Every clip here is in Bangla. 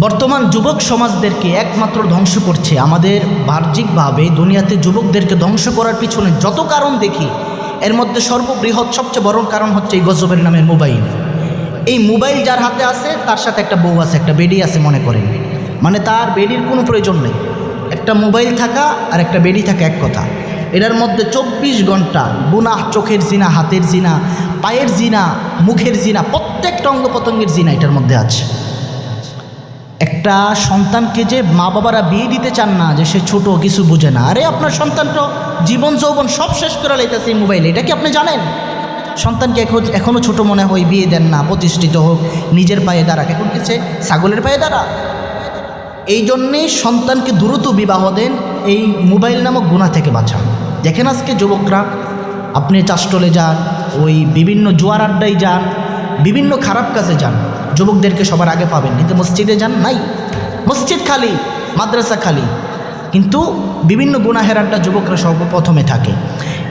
বর্তমান যুবক সমাজদেরকে একমাত্র ধ্বংস করছে। আমাদের বাহ্যিকভাবে দুনিয়াতে যুবকদেরকে ধ্বংস করার পিছনে যত কারণ দেখি, এর মধ্যে সর্ববৃহৎ সবচেয়ে বড় কারণ হচ্ছে এই গজবের নামের মোবাইল। এই মোবাইল যার হাতে আছে, তার সাথে একটা বউ আছে, একটা বেডি আছে মনে করেন। মানে তার বেডির কোনো প্রয়োজন নেই। একটা মোবাইল থাকা আর একটা বেডি থাকা এক কথা। এটার মধ্যে চব্বিশ ঘণ্টা গুনাহ, চোখের জিনা, হাতের জিনা, পায়ের জিনা, মুখের জিনা, প্রত্যেকটা অঙ্গ প্রত্যঙ্গের জিনা এটার মধ্যে আছে। একটা সন্তানকে যে মা বাবারা বিয়ে দিতে চান না, যে সে ছোট, কিছু বুঝে না। আরে, আপনার সন্তান তো জীবন, যৌবন সব শেষ করে লাইতেছে এই মোবাইলে এটা কি আপনি জানেন? সন্তানকে এখন এখনও ছোট মনে হয় বিয়ে দেন না, প্রতিষ্ঠিত হোক, নিজের পায়ে দাঁড়াক। এখন কিছু ছাগলের পায়ে দাঁড়া এই জন্যে সন্তানকে দ্রুত বিবাহ দেন এই মোবাইল নামক গুণা থেকে বাঁচান। দেখেন আজকে যুবকরা, আপনি চাষটলে যান, ওই বিভিন্ন জোয়ার আড্ডায় যান, বিভিন্ন খারাপ কাজে যান। যুবকদেরকে সবার আগে পাবেন। কিন্তু মসজিদে যান? নাই। মসজিদ খালি, মাদ্রাসা খালি। কিন্তু বিভিন্ন গুনাহের আড্ডা যুবকরা সর্বপ্রথমে থাকে।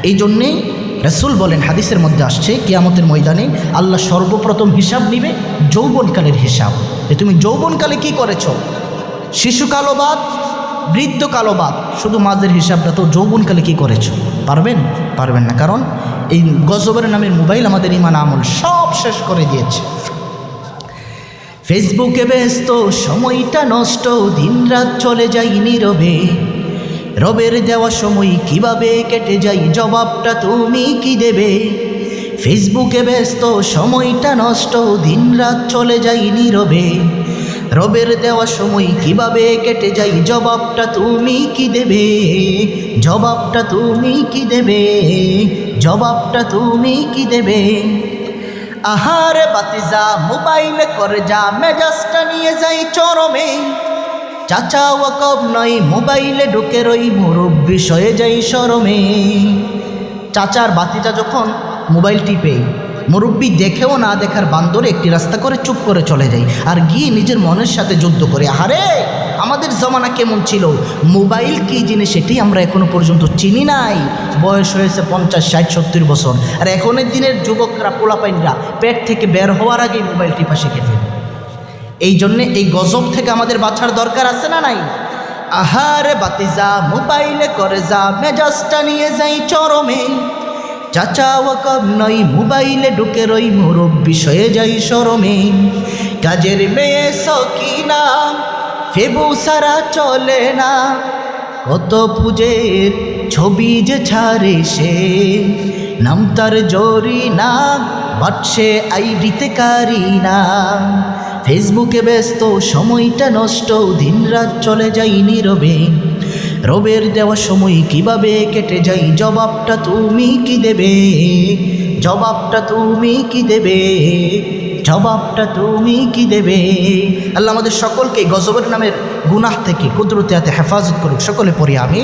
এই জন্যেই রসুল বলেন, হাদিসের মধ্যে আসছে, কিয়ামতের ময়দানে আল্লাহ সর্বপ্রথম হিসাব নিবে যৌবনকালের হিসাব। যে তুমি যৌবনকালে কি করেছ? শিশুকালও বাদ বাদ। শুধু মাঝের হিসাবটা তো যৌবনকালে কি করেছ? পারবেন? পারবেন না। কারণ এই গজবের নামের মোবাইল আমাদের ইমান আমল সব শেষ করে দিয়েছে। ফেসবুকে ব্যস্ত, সময়টা নষ্ট দিন রাত চলে যাই নীরবে। রবের দেওয়া সময় কীভাবে কেটে যাই জবাবটা তুমি কি দেবে? ফেসবুকে ব্যস্ত, সময়টা নষ্ট, দিনরাত চলে যাই নীরবে। রবের দেওয়া সময় কীভাবে কেটে যাই জবাবটা তুমি কি দেবে? জবাবটা তুমি কি দেবে? জবাবটা তুমি কি দেবে? আহারে বাতিজা, মোবাইলে করে যা, মেজাজটা নিয়ে যাই চরমে। চাচা ওয়াকব নয় মোবাইলে ঢুকে রই, মুরব্বী বিষয়ে যাই সরমে। চাচার বাতিটা যখন মোবাইল টিপে, মুরব্বী দেখেও না দেখার বান্দরে একটি রাস্তা করে চুপ করে চলে যায়, আর গিয়ে নিজের মনের সাথে যুদ্ধ করে, আহারে! আমাদের জমানা কেমন ছিল? মোবাইল কী জিনিস সেটি আমরা এখনও পর্যন্ত চিনি নাই। বয়স হয়েছে পঞ্চাশ, ষাট, সত্তর বছর। আর এখনের দিনের যুবকরা, পোলাপাইনরা পেট থেকে বের হওয়ার আগেই মোবাইলটি পাশে ফেলে। এই জন্যে এই গজব থেকে আমাদের বাঁচার দরকার আছে না নাই? আহারে বাতিজা, মোবাইলে করে যা, মেজাজটা নিয়ে যাই চরমে। চাচা ওয়াকব নই, মোবাইলে ঢুকে রই মুরব বিষয়ে যাই সরমে। কাজের মেয়ে সকিনা ফেবু সারা চলে না। কত পুজের ছবি যে ছাড়ে সে। নাম তার জরি না, বাটসে আইডিতে কারি না। ফেসবুকে ব্যস্ত, সময়টা নষ্ট, দিনরাত চলে যাই নীরবে। রবের দেওয়া সময় কীভাবে কেটে যাই জবাবটা তুমি কি দেবে? জবাবটা তুমি কি দেবে? জবাবটা তুমি কি দেবে? আল্লাহ আমাদের সকলকে গজবের নামের গুনাহ থেকে কুদরতে হাতে হেফাজত করুক। সকলে পড়ি আমি